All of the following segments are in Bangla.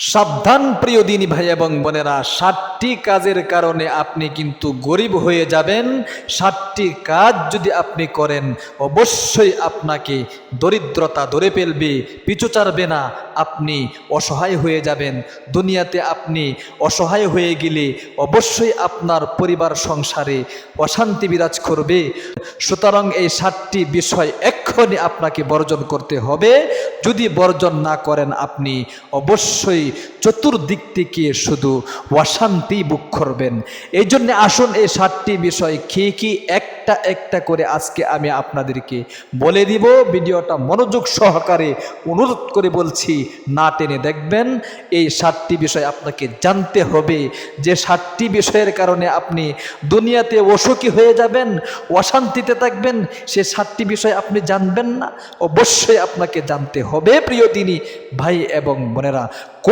সাবধান প্রিয় দিনী ভাই এবং বোনেরা ষাটটি কাজের কারণে আপনি কিন্তু গরিব হয়ে যাবেন। ষাটটি কাজ যদি আপনি করেন, অবশ্যই আপনাকে দরিদ্রতা ধরে ফেলবে, পিছু চারবে না, আপনি অসহায় হয়ে যাবেন। দুনিয়াতে আপনি অসহায় হয়ে গেলে অবশ্যই আপনার পরিবার, সংসারে অশান্তি বিরাজ করবে। সুতরাং এই ষাটটি বিষয় এক্ষণে আপনাকে বর্জন করতে হবে। যদি বর্জন না করেন আপনি অবশ্যই চতুর্দিক থেকে শুধু অশান্তি বুক করবেন। এই জন্য আসুন এই সাতটি বিষয় কি কি একটা একটা করে আজকে আমি আপনাদেরকে বলে দিব। ভিডিওটা মনোযোগ সহকারে অনুরোধ করে বলছি, না টেনে দেখবেন। এই সাতটি বিষয় আপনাকে জানতে হবে যে সাতটি বিষয়ের কারণে আপনি দুনিয়াতে অসুখী হয়ে যাবেন, অশান্তিতে থাকবেন। সে সাতটি বিষয় আপনি জানবেন না, অবশ্যই আপনাকে জানতে হবে। প্রিয় দিনী, ভাই এবং বোনেরা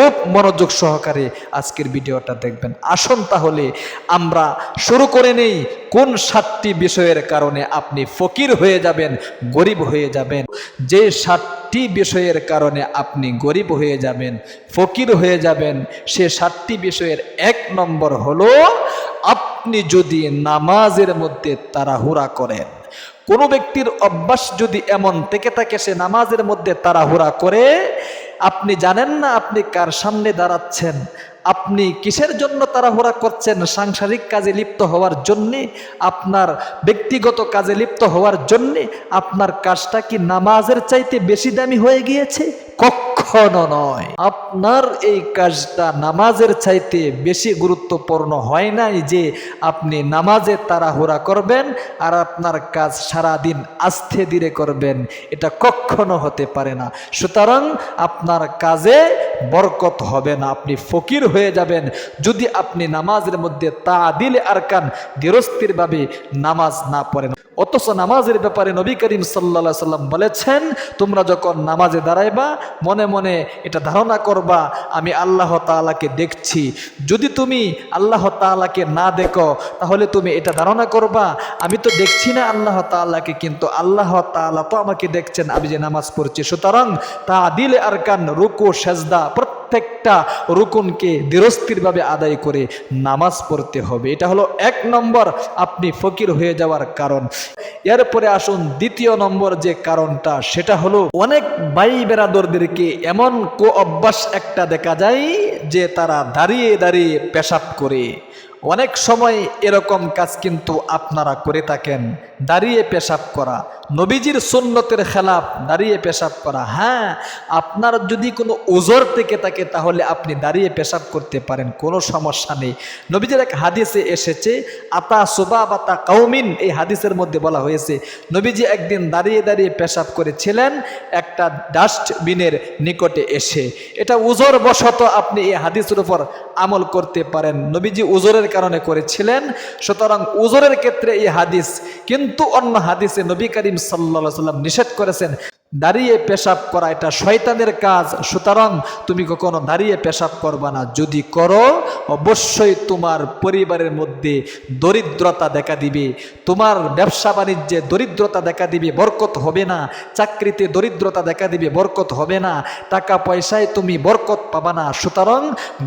খুব মনোযোগ সহকারে আজকের ভিডিওটা দেখবেন। আসুন তাহলে আমরা শুরু করে নেই কোন সাতটি বিষয়ের কারণে আপনি ফকির হয়ে যাবেন, গরিব হয়ে যাবেন। যে সাতটি বিষয়ের কারণে আপনি গরিব হয়ে যাবেন, ফকির হয়ে যাবেন, সে সাতটি বিষয়ের এক নম্বর হলো আপনি যদি নামাজের মধ্যে তাড়াহুড়া করেন, কোনো ব্যক্তির অভ্যাস যদি এমন থেকে থাকে সে নামাজের মধ্যে তাড়াহুড়া করে আপনি জানেন না আপনি কার সামনে দাঁড়াচ্ছেন? আপনি কিসের জন্য তাড়াহুড়া করছেন? সাংসারিক কাজে লিপ্ত হওয়ার জন্যে? আপনার ব্যক্তিগত কাজে লিপ্ত হওয়ার জন্যে? আপনার কাজটা কি নামাজের চাইতে বেশি দামি হয়ে গিয়েছে? কখনো নয়। আপনার এই কাজটা নামাজের চাইতে বেশি গুরুত্বপূর্ণ হয় নাই যে আপনি নামাজে তাড়াহুড়া করবেন আর আপনার কাজ সারাদিন আস্থে ধীরে করবেন। এটা কখনো হতে পারে না। সুতরাং আপনার কাজে বরকত হবে না। আপনি ফকির হয়ে যাবেন। যদি আপনি নামাজের মধ্যে তা দিলে আর আরকান গৃহস্থিরভাবে নামাজ না পড়েন। অথচ নামাজের ব্যাপারে নবী করিম সাল্লা সাল্লাম বলেছেন, তোমরা যখন নামাজে দাঁড়াইবা, মনে মনে এটা ধারণা করবা, আমি আল্লাহ তাআলাকে দেখছি। যদি তুমি আল্লাহ তাআলাকে না দেখো, তাহলে তুমি এটা ধারণা করবা, আমি তো দেখছি না আল্লাহ তাআলাকে, কিন্তু আল্লাহ তাআলা তো আমাকে দেখছেন, আমি যে নামাজ পড়ছি। সুতরাং তা দিলে আর কান, রুকু, সেজদা প্রত্যেকটা রুকুনকে দৃঢ়স্থিরভাবে আদায় করে নামাজ পড়তে হবে। এটা হলো এক নম্বর, আপনি ফকির হয়ে যাওয়ার কারণ। এরপরে আসুন দ্বিতীয় নম্বর যে কারণটা, সেটা হলো অনেক ভাই বেড়াদরদেরকে এমন কো অভ্যাস একটা দেখা যায় যে তারা দাঁড়িয়ে দাঁড়িয়ে পেশাব করে। অনেক সময় এরকম কাজ কিন্তু আপনারা করে থাকেন, দাঁড়িয়ে পেশাব করা। নবীজির সুন্নতের খেলাফ দাঁড়িয়ে পেশাব করা। হ্যাঁ আপনার যদি কোনো ওজোর থেকে থাকে, তাহলে আপনি দাঁড়িয়ে পেশাব করতে পারেন, কোনো সমস্যা নেই। নবীজির এক হাদিসে এসেছে, আতা সুবা বাতা কাউমিন, এই হাদিসের মধ্যে বলা হয়েছে, নবীজি একদিন দাঁড়িয়ে দাঁড়িয়ে পেশাব করেছিলেন, একটা ডাস্টবিনের নিকটে এসে। এটা উজোর বশত আপনি এই হাদিসের উপর আমল করতে পারেন। নবীজি উজোরের কারণে করেছিলেন, সুতরাং উজোরের ক্ষেত্রে এই হাদিস, কিন্তু অন্য হাদিসে নবী করিম সাল্লা সাল্লাম নিষেধ করেছেন, দাঁড়িয়ে পেশাব করা এটা শয়তানের কাজ। সুতরাং তুমি কখনো দাঁড়িয়ে পেশাব করবা না। যদি করো, অবশ্যই তোমার পরিবারের মধ্যে দরিদ্রতা দেখা দিবে। তোমার ব্যবসা বাণিজ্যে দরিদ্রতা দেখা দিবে, বরকত হবে না। চাকরিতে দরিদ্রতা দেখা দিবে, বরকত হবে না। টাকা পয়সায় তুমি বরকত পাবা না। সুতরাং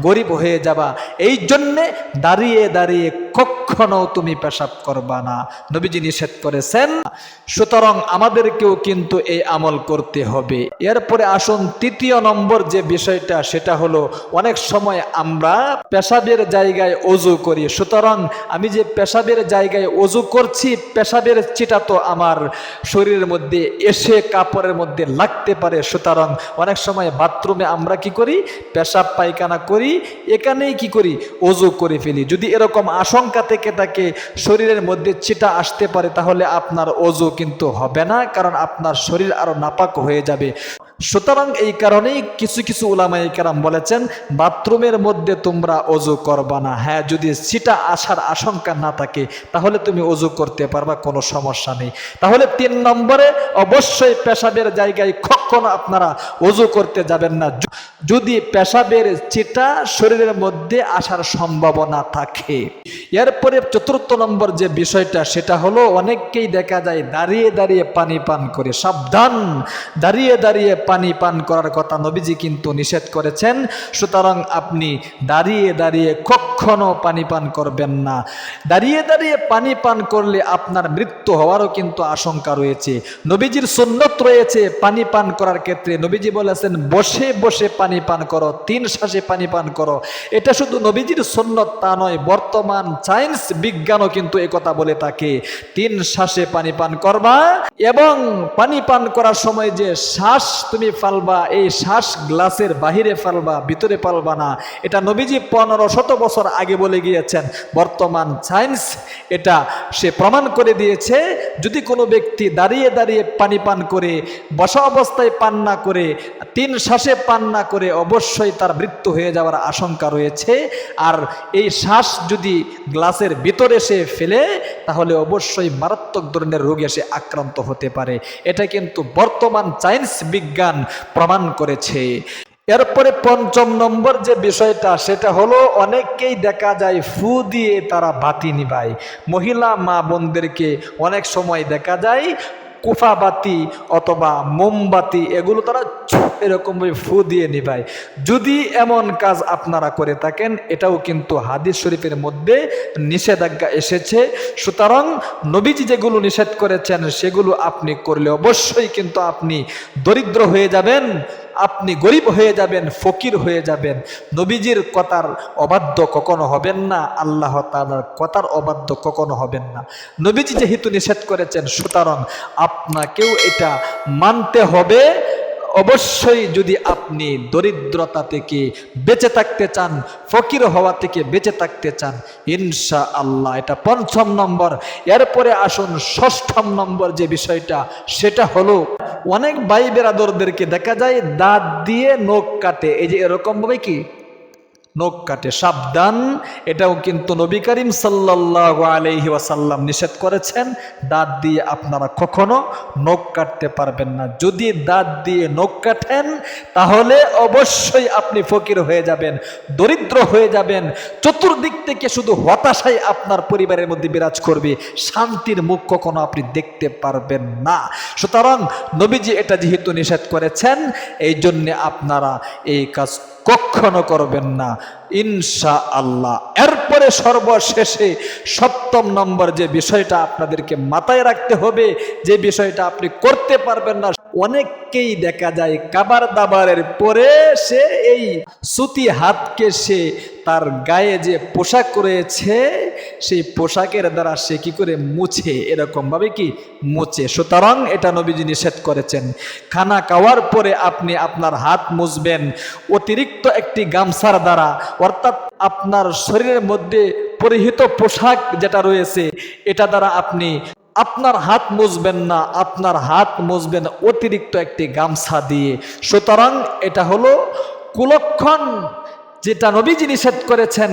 গরিব হয়ে যাবা। এই জন্যে দাঁড়িয়ে দাঁড়িয়ে কখনো তুমি পেশাব করবা না। নবীজি নিষেধ করেছেন, সুতরাং আমাদেরকেও কিন্তু এই আমল করতে হবে। এরপরে আসুন তৃতীয় নম্বর যে বিষয়টা, সেটা হলো অনেক সময় আমরা পেশাবের জায়গায় অজু করি। সুতরাং আমি যে পেশাবের জায়গায় অজু করছি, পেশাবের চিটা তো আমার শরীরের মধ্যে এসে কাপড়ের মধ্যে লাগতে পারে। সুতরাং অনেক সময় বাথরুমে আমরা কি করি? পেশাব পায়খানা করি, এখানেই কি করি? অজু করে ফেলি। যদি এরকম আশঙ্কা থেকে থাকে শরীরের মধ্যে চিটা আসতে পারে, তাহলে আপনার অজু কিন্তু হবে না, কারণ আপনার শরীর আরও নাপাক হয়ে যাবে। সুতরাং এই কারণেই কিছু কিছু উলামাই কারাম বলেছেন, বাথরুমের মধ্যে তোমরা অজু করবা না। হ্যাঁ যদি সিটা আসার আশঙ্কা না থাকে, তাহলে তুমি অজু করতে পারবা, কোনো সমস্যা নেই। তাহলে তিন নম্বরে, অবশ্যই পেশাবের জায়গায় কখনো আপনারা অজু করতে যাবেন না। যদি পেশাবের চিটা শরীরের মধ্যে আসার সম্ভাবনা থাকে। এরপরে চতুর্থ নম্বর যে বিষয়টা, সেটা হলো, অনেককেই দেখা যায় দাঁড়িয়ে দাঁড়িয়ে পানি পান করে, সাবধান, দাঁড়িয়ে দাঁড়িয়ে পানি পান করার কথা নবীজি কিন্তু নিষেধ করেছেন। সুতরাং আপনি দাঁড়িয়ে দাঁড়িয়ে কখনো পানি পান করবেন না। দাঁড়িয়ে দাঁড়িয়ে পানি পান করলে আপনার মৃত্যু হওয়ারও কিন্তু আশঙ্কা রয়েছে। নবীজির সুন্নত রয়েছে পানি পান করার ক্ষেত্রে। নবীজি বলেছেন, বসে বসে পানি পান করো, তিন শ্বাসে পানি পান করো। এটা শুধু নবীজির সুন্নত তা নয়, বর্তমান সায়েন্স বিজ্ঞানও কিন্তু কথা বলে থাকে। তিন শ্বাসে পানি পান করবা এবং পানি পান করার সময় যে শ্বাস তুমি ফালবা, এই শ্বাস গ্লাসের বাহিরে ফালবা, ভিতরে পালবা না। এটা নবীজি পনেরো শত বছর আগে বলে গিয়েছেন। বর্তমান সায়েন্স এটা সে প্রমাণ করে দিয়েছে যদি কোনো ব্যক্তি দাঁড়িয়ে দাঁড়িয়ে পানি পান করে বসা অবস্থায় পান না করে, তিন শ্বাসে পান না করে, অবশ্যই তার মৃত্যু হয়ে যাওয়ার আশঙ্কা রয়েছে। আর এই শ্বাস যদি গ্লাসের ভিতরে সে ফেলে, তাহলে অবশ্যই মারাত্মক ধরনের রোগে সে আক্রান্ত হতে পারে। এটা কিন্তু বর্তমান সায়েন্স বিজ্ঞান প্রমাণ করেছে। এরপরে পঞ্চম নম্বর যে বিষয়টা, সেটা হলো অনেককেই দেখা যায় ফু দিয়ে তারা বাতি নিবায়। মহিলা মা বোনদেরকে অনেক সময় দেখা যায় কুফা বাতি অথবা মোমবাতি, এগুলো তারা এরকমভাবে ফু দিয়ে নিভায় যদি এমন কাজ আপনারা করে থাকেন, এটাও কিন্তু হাদিস শরীফের মধ্যে নিষেধাজ্ঞা এসেছে। সুতরাং নবীজি যেগুলো নিষেধ করেছেন, সেগুলো আপনি করলে অবশ্যই কিন্তু আপনি দরিদ্র হয়ে যাবেন, আপনি গরিব হয়ে যাবেন, ফকির হয়ে যাবেন। নবীজির কথার অবাধ্য কখনো হবেন না, আল্লাহ তালার কথার অবাধ্য কখনো হবেন না। নবীজি যেহেতু নিষেধ করেছেন, সুতরাং আপনাকেও এটা মানতে হবে। অবশ্যই যদি আপনি দরিদ্রতা থেকে বেঁচে থাকতে চান, ফকির হওয়া থেকে বেঁচে থাকতে চান ইনশা আল্লাহ এটা পঞ্চম নম্বর। এরপরে আসুন ষষ্ঠম নম্বর যে বিষয়টা, সেটা হলো অনেক ভাই বেরাদরদেরকে দেখা যায় দাঁত দিয়ে নখ কাটে। এই যে এরকমভাবে কি? নখ কাটে। সাবধান, এটাও কিন্তু নবী করিম সাল্লাহ আলহি ওয়াসাল্লাম নিষেধ করেছেন, দাঁত দিয়ে আপনারা কখনো নখ কাটতে পারবেন না। যদি দাঁত দিয়ে নখ কাটেন, তাহলে অবশ্যই আপনি ফকির হয়ে যাবেন, দরিদ্র হয়ে যাবেন। চতুর্দিক থেকে শুধু হতাশাই আপনার পরিবারের মধ্যে বিরাজ করবে। শান্তির মুখ কখনো আপনি দেখতে পারবেন না। সুতরাং নবীজি এটা যেহেতু নিষেধ করেছেন এই জন্যে আপনারা এই কাজ কখনো করবেন না। ইনশা আল্লাহ এরপরে সর্বশেষে সপ্তম নম্বর যে বিষয়টা আপনাদেরকে মাথায় রাখতে হবে, যে বিষয়টা আপনি করতে পারবেন না, অনেককেই দেখা যায় কাবার দাবারের পরে সে এই সুতি হাতকে সে তার গায়ে যে পোশাক রয়েছে, সেই পোশাকের দ্বারা সে কি করে মুছে? এরকমভাবে কি মুছে? সুতরাং এটা নবীজি নিষেধ করেছেন। খানা খাওয়ার পরে আপনি আপনার হাত মুছবেন। অতিরিক্ত একটি গামছার দ্বারা, অর্থাৎ আপনার শরীরের মধ্যে পরিহিত পোশাক যেটা রয়েছে, এটা দ্বারা আপনি আপনার হাত মুছবেন না, আপনার হাত মুছবেন অতিরিক্ত একটি গামছা দিয়ে। সুতরাং এটা হলো কুলক্ষণ যেটা নবীজি নিষেধ করেছেন,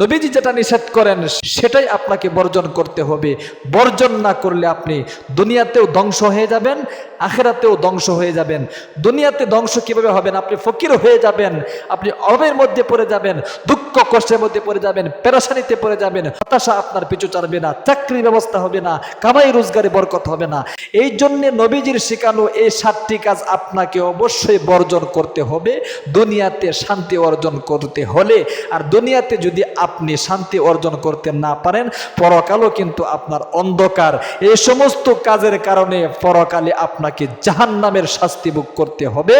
নবীজি যেটা নিষেধ করেন, সেটাই আপনাকে বর্জন করতে হবে। বর্জন না করলে আপনি দুনিয়াতেও ধ্বংস হয়ে যাবেন, আখেরাতেও ধ্বংস হয়ে যাবেন। দুনিয়াতে ধ্বংস কীভাবে হবেন? আপনি ফকির হয়ে যাবেন, আপনি অবের মধ্যে পড়ে যাবেন, দুঃখ কষ্টের মধ্যে পড়ে যাবেন, পেরাশানিতে পড়ে যাবেন, হতাশা আপনার পিছু চাড়বে না, চাকরির ব্যবস্থা হবে না, কামাই রোজগারে বরকত হবে না। এই জন্যে নবীজির শেখানো এই সাতটি কাজ আপনাকে অবশ্যই বর্জন করতে হবে, দুনিয়াতে শান্তি অর্জন করতে হলে আর দুনিয়াতে যদি আপনি শান্তি অর্জন করতে না পারেন, পরকালও কিন্তু আপনার অন্ধকার। এই সমস্ত কাজের কারণে পরকালে আপনাকে জাহান নামের শাস্তি ভোগ করতে হবে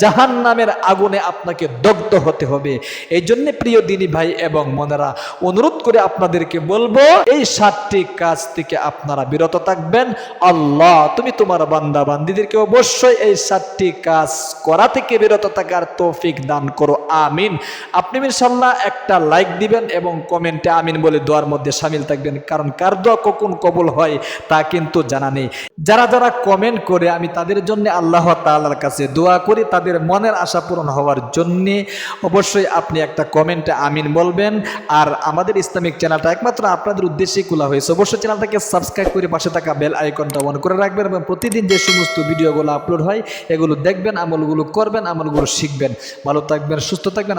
জাহান নামের আগুনে আপনাকে দগ্ধ হতে হবে। এই জন্যে প্রিয় দিনী ভাই এবং মনেরা অনুরোধ করে আপনাদেরকে বলব, এই সাতটি কাজ থেকে আপনারা বিরত থাকবেন। আল্লাহ, তুমি তোমার বান্দা বান্দিদেরকে অবশ্যই এই সাতটি কাজ করা থেকে বিরত থাকার তৌফিক দান করো। আমিন। আপনি ইনশাল্লাহ একটা লাইক দিবেন এবং কমেন্টে আমিন বলে দোয়ার মধ্যে সামিল থাকবেন। কারণ কার দোয়া কখন কবুল হয় তা কিন্তু জানা নেই। যারা যারা কমেন্ট করে, আমি তাদের জন্য আল্লাহ তাআলার কাছে দোয়া করি, তাদের মনের আশা পূরণ হওয়ার জন্যে অবশ্যই আপনি একটা কমেন্টে আমিন বলবেন। আর আমাদের ইসলামিক চ্যানেলটা একমাত্র আপনাদের উদ্দেশ্যেই খোলা হয়েছে। অবশ্যই চ্যানেলটাকে সাবস্ক্রাইব করে পাশে থাকা বেল আইকনটা অন করে রাখবেন এবং প্রতিদিন যে সমস্ত ভিডিওগুলো আপলোড হয়, এগুলো দেখবেন, আমলগুলো করবেন, আমলগুলো শিখবেন। ভালো থাকবেন, সুস্থ থাকবেন।